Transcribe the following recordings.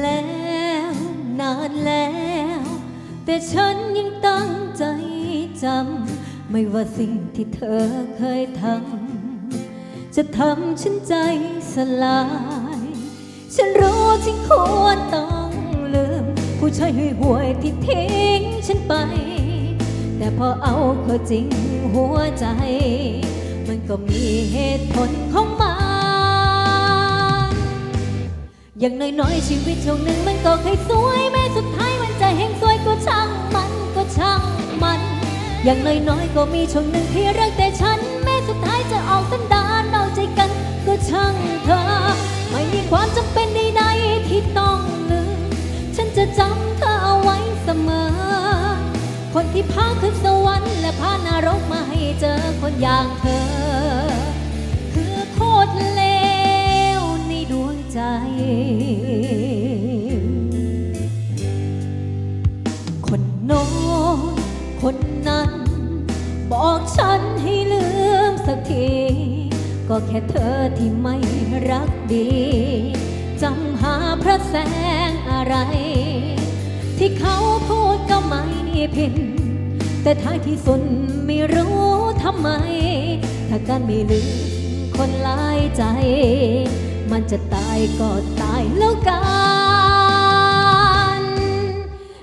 แล้วนานแล้ว แต่ฉันยังตั้งใจจำ ไม่ว่าสิ่งที่เธอเคยทำ จะทำฉันใจสลาย ฉันรู้ที่ควรต้องลืม ผู้ชายห่วยๆที่ทิ้งฉันไป แต่พอเอาเข้าจริงหัวใจ มันก็มีเหตุผลของมัน อย่างน้อยๆชีวิตช่วงหนึ่งมันก็เคยสวยแม้สุดท้ายมันจะแห่งสวยก็ช่างมันก็ช่างมัน อย่างน้อยๆก็มีช่วงหนึ่งที่รักแต่ฉัน แม้สุดท้ายจะออกสันดานนอกใจกันก็ช่างเธอ ไม่มีความจำเป็นใดๆที่ต้องลืมฉันจะจำเธอเอาไว้เสมอ คนที่พาขึ้นสวรรค์และพานรกมาให้เจอคนอย่างเธอ ก็แค่เธอที่ไม่รักดี จำหาพระแสงอะไร ที่เขาพูดก็ไม่ผิดแต่ท้ายที่สุดไม่รู้ทำไม ถ้าการไม่ลืมคนลายใจ มันจะตายก็ตายแล้วกัน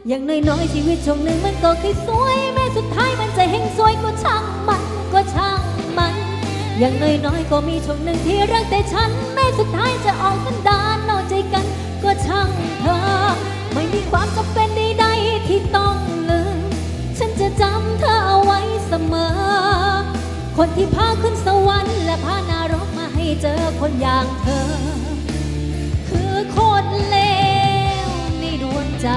อย่างน้อยๆชีวิตช่วงหนึ่งมันก็เคยสวย แม้สุดท้ายมันจะเฮงสวยก็ช่างมันก็ช่าง อย่างน้อยๆก็มีช่วงหนึ่งที่รักแต่ฉัน แม้สุดท้ายจะออกสันดานนอกใจกันก็ช่างเธอ ไม่มีความจำเป็นใดๆที่ต้องลืม ฉันจะจำเธอเอาไว้เสมอ คนที่พาขึ้นสวรรค์และพานารกมาให้เจอคนอย่างเธอ คือโคตรเลวในดวงใจ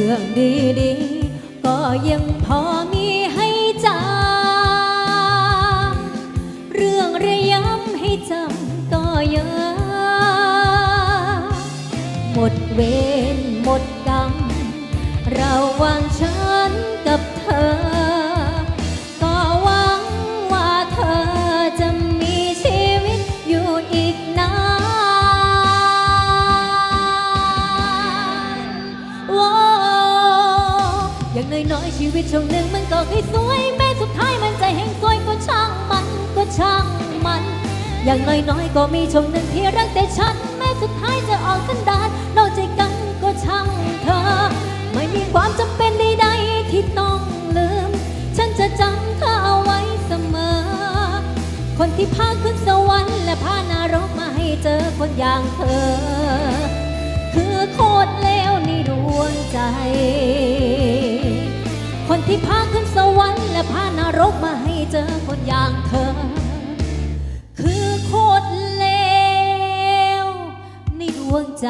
รื่องดีๆ ก็ยังพอมีให้จำเรื่องระยำให้จำก็เยอะ หมดเวรหมดกรรมเราวางฉันกับเธอ อย่างน้อยๆชีวิตช่วงหนึ่งมันก็เคยสวยแม้สุดท้ายมันจะแห่งสวยก็ช่างมันก็ช่างมัน อย่างน้อยๆก็มีช่วงหนึ่งที่รักแต่ฉัน แม้สุดท้ายจะออกสันดานนอกใจกันก็ช่างเธอ ไม่มีความจำเป็นใดๆที่ต้องลืม ฉันจะจำเธอเอาไว้เสมอ คนที่พาขึ้นสวรรค์และพานรกมาให้เจอคนอย่างเธอ คือโคตรเลวในดวงใจ คนที่พาขึ้นสวรรค์และพานรกมาให้เจอคนอย่างเธอ คือโคตรเลวในดวงใจ